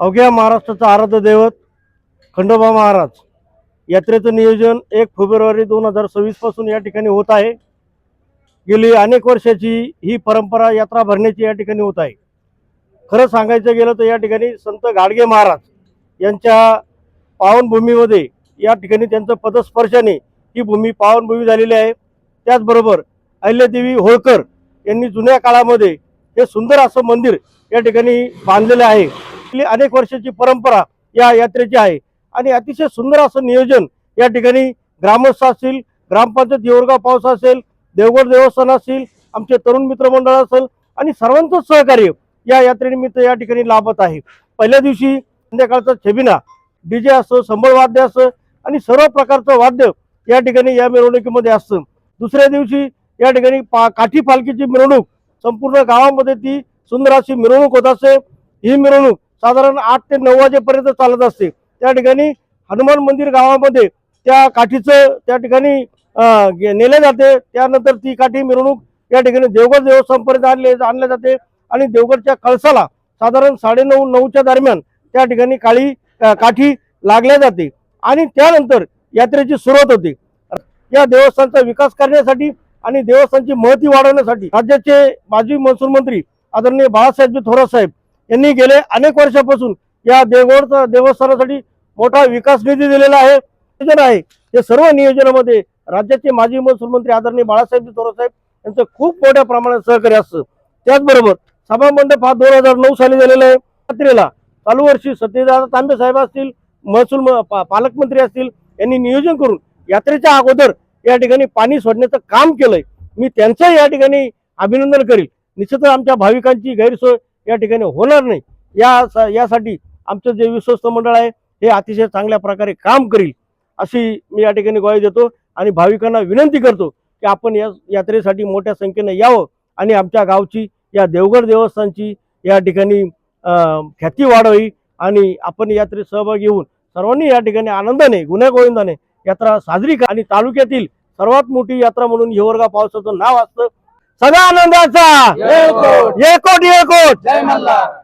अवघ्या महाराष्ट्राचं आराध्य दैवत खंडोबा महाराज. यात्रेचं नियोजन एक फेब्रुवारी दोन हजार सव्वीसपासून या ठिकाणी होत आहे. गेली अनेक वर्षाची ही परंपरा यात्रा भरण्याची या ठिकाणी होत आहे. खरं सांगायचं गेलं तर या ठिकाणी संत गाडगे महाराज यांच्या पावनभूमीमध्ये या ठिकाणी त्यांचं पदस्पर्शाने ही भूमी पावनभूमी झालेली आहे. त्याचबरोबर अहिल्यादेवी होळकर यांनी जुन्या काळामध्ये हे सुंदर असं मंदिर या ठिकाणी बांधलेलं आहे. गेली अनेक वर्षाची परंपरा या यात्रेची आहे. आणि अतिशय सुंदर असं नियोजन या ठिकाणी ग्रामस्थ असतील ग्रामपंचायत येवरगाव पावसा असेल देवगड देवस्थान असतील आमचे तरुण मित्र मंडळ असेल आणि सर्वांचं सहकार्य या यात्रेनिमित्त या ठिकाणी लाभत आहे. पहिल्या दिवशी संध्याकाळचा छबिना डीजे असं संबळ वाद्य असं आणि सर्व प्रकारचं वाद्य या ठिकाणी या मिरवणुकीमध्ये असतं. दुसऱ्या दिवशी या ठिकाणी पा काठी पालखीची मिरवणूक संपूर्ण गावामध्ये ती सुंदर अशी मिरवणूक होत असे ही मिरवणूक साधारण आठ ते नऊ वाजेपर्यंत चालत असते. त्या ठिकाणी हनुमान मंदिर गावामध्ये त्या काठीचं त्या ठिकाणी गे- नेले जाते. त्यानंतर ती काठी मिरवणूक या ठिकाणी देवगड देवस्थानपर्यंत आणले आणल्या जाते. आणि देवगडच्या कळसाला साधारण साडेनऊ नऊच्या दरम्यान त्या ठिकाणी काळी काठी लागल्या जाते. आणि त्यानंतर यात्रेची सुरुवात होते. या देवस्थानचा विकास करण्यासाठी आणि देवस्थानची महती वाढवण्यासाठी राज्याचे माजी महसूल मंत्री आदरणीय बाळासाहेब थोरात साहेब यांनी गेले अनेक वर्षापासून या देवगड देवस्थानासाठी मोठा विकास निधी दिलेला आहे. नियोजन आहे. ते सर्व नियोजनामध्ये राज्याचे माजी महसूल मंत्री आदरणीय बाळासाहेब थोरासाहेब यांचं खूप मोठ्या प्रमाणात सहकार्य असतं. त्याचबरोबर सभा मंडप हा दोन हजार नऊ साली झालेला आहे. यात्रेला चालू वर्षी सत्यदादा तांबे साहेब असतील महसूल म- पा- पालकमंत्री असतील यांनी नियोजन करून यात्रेच्या अगोदर या ठिकाणी पाणी सोडण्याचं काम केलंय. मी त्यांचं या ठिकाणी अभिनंदन करील. निश्चितच आमच्या भाविकांची गैरसोय या ठिकाणी होणार नाही. या यासाठी आमचं जे विश्वस्त मंडळ आहे हे अतिशय चांगल्या प्रकारे काम करील अशी मी या ठिकाणी ग्वाही देतो आणि भाविकांना विनंती करतो की आपण या यात्रेसाठी मोठ्या संख्येने यावं आणि आमच्या गावची या देवगड देवस्थानची या ठिकाणी ख्याती वाढावी आणि आपण यात्रेत सहभागी होऊन सर्वांनी या ठिकाणी आनंदाने गुन्हेगोविंदाने यात्रा साजरी आणि तालुक्यातील सर्वात मोठी यात्रा म्हणून हिवरगा पावसाचं नाव असतं सदा आनंदाचा जय कोट. एकोट एकोट जय मल्हार.